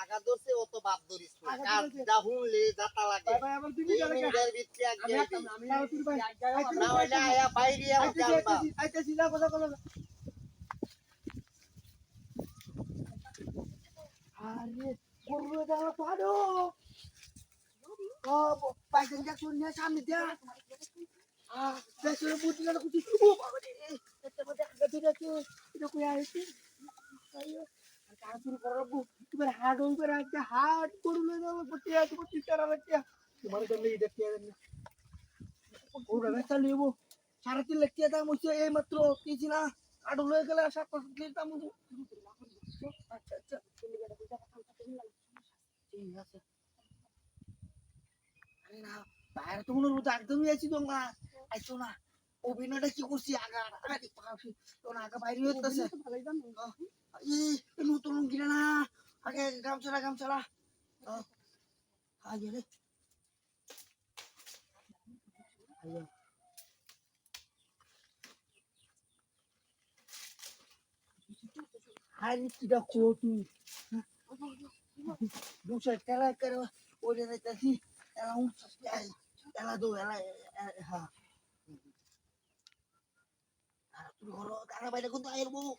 আগা ধরছে অত বাপ ধরিস না। কাজ যা হুনলে যাতা লাগে। মুন্ডের ভিতরে এক গেলি না হইলে আয়া বাইরে আও জানবা আইতেছি না। কথা কোন আরে করবে দাও পাড়ো ও পাইছেন যা কোন নিয়ে সামনে দে আ বেসরে বুদ্ধি না কুটি ও বাবা রে এত কথা আগে তুই তুই কই আইছিস কাজ শুরু করো তোমার হার্ড হার্ড করলে দাও আছে পটি চারা রাখতে তোমার জন্য এই দেখতে না ও ব্যবস্থা সাড়ে তিন লাখ টাকা দাম হচ্ছে এই মাত্র কিছু না আড়ু লয়ে গেলে সাত পাঁচ লাখ দাম আচ্ছা আচ্ছা। ঠিক আছে। আরে না বাইরে তো মনে হতো একদমই আছি তোমরা আইছো না অভিনয়টা কি করছি? আগা আরে পাশে তো না আগা বাইরে Ih, tinutulong gila na. Hage, gam na, gam na. Oh. Hage, le. Tidak kuat Não sei que ela quer olhar assim, ela um ela do ela ha. tudo horror, ela vai air bu.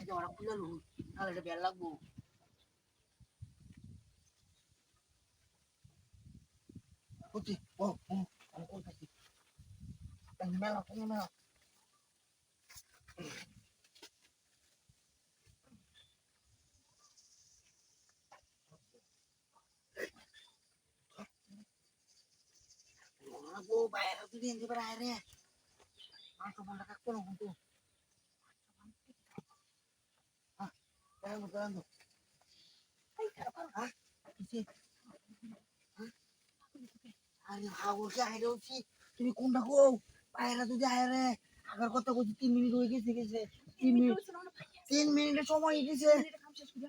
ఇది వడ పిల్లలు అలాంటి వెళ్ళకు okay ఓ అనుకుంటుంది దాని మేళ పొయ్యి Mela Aku bayar aku di airnya. Aku mau dekat pulang tuh. তুমি কোনটা তো যায় রে আগার কথা তিন মিনিট হয়ে গেছে গেছে তিন মিনিট তিন মিনিটের সময় হয়ে গেছে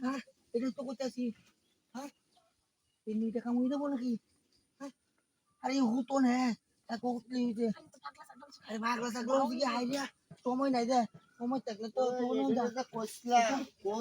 হ্যাঁ এটা তো করতেছি হ্যাঁ তিন মিনিটে কাম হয়ে যাব নাকি হ্যাঁ আরে হুতো না তাকে উঠলে হইতে আরে ভাগলা থাকলে সময় নাই দে সময় থাকলে তো কইছিলা ও